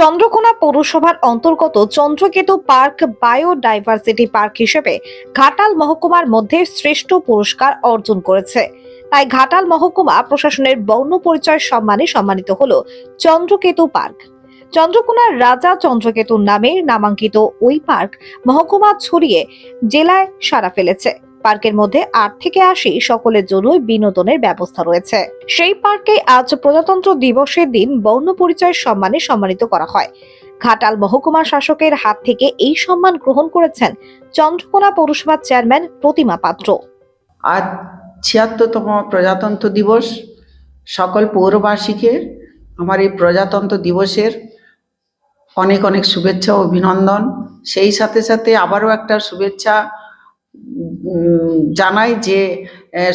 চন্দ্রকোনা পৌরসভার অন্তর্গত Chandraketu park biodiversity park হিসেবে ঘাটাল মহকুমার মধ্যে শ্রেষ্ঠ পুরস্কার অর্জন করেছে। তাই ঘাটাল মহকুমা প্রশাসনের বর্ণ পরিচয় সম্মানে সম্মানিত হল চন্দ্রকেতু পার্ক। চন্দ্রকোনার রাজা চন্দ্রকেতু নামে নামাঙ্কিত ওই পার্ক মহকুমা ছড়িয়ে জেলায় সারা ফেলেছে। পার্কের মধ্যে আট থেকে আশি সকলের জন্য বিনোদনের ব্যবস্থা রয়েছে। সেই পার্কে আজ প্রজাতন্ত্র দিবসের দিন বর্ণ পরিচয় সম্মানে সম্মানিত করা হয়। ঘাটাল মহকুমা শাসকের হাত থেকে এই সম্মান গ্রহণ করেছেন চন্দ্রকোনা পৌরসভার চেয়ারম্যান প্রতিমা পাত্র। আজ ছিয়াত্তরতম প্রজাতন্ত্র দিবস। সকল পৌরবাসীকে আমার এই প্রজাতন্ত্র দিবসের অনেক অনেক শুভেচ্ছা অভিনন্দন। সেই সাথে সাথে আবারও একটা শুভেচ্ছা জানাই যে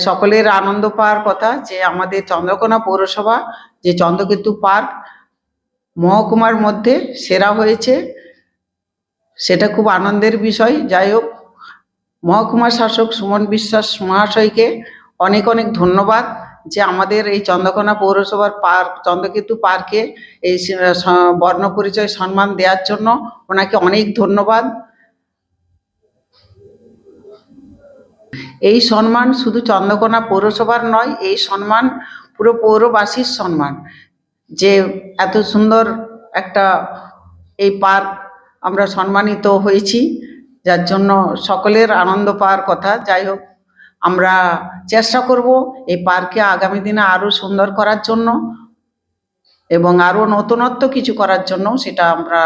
সকলের আনন্দ পাওয়ার কথা যে আমাদের চন্দ্রকোনা পৌরসভা, যে চন্দ্রকেতু পার্ক মহকুমার মধ্যে সেরা হয়েছে। সেটা খুব আনন্দের বিষয়। যাই হোক মহকুমা শাসক সুমন বিশ্বাস মহাশয়কে অনেক অনেক ধন্যবাদ যে আমাদের এই চন্দ্রকোনা পৌরসভার পার্ক, চন্দ্রকেতু পার্কে এই বর্ণ পরিচয় সম্মান দেওয়ার জন্য ওনাকে অনেক ধন্যবাদ। এই সম্মান শুধু চন্দ্রকোনা পৌরসভার নয়, এই সম্মান পুরো পৌরবাসীর সম্মান। যে এত সুন্দর একটা এই পার্ক আমরা সম্মানিত হয়েছি, যার জন্য সকলের আনন্দ পাওয়ার কথা। যাই হোক, আমরা চেষ্টা করব এই পার্কে আগামী দিনে আরও সুন্দর করার জন্য এবং আরও নতুনত্ব কিছু করার জন্য, সেটা আমরা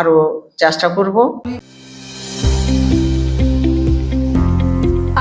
আরও চেষ্টা করব।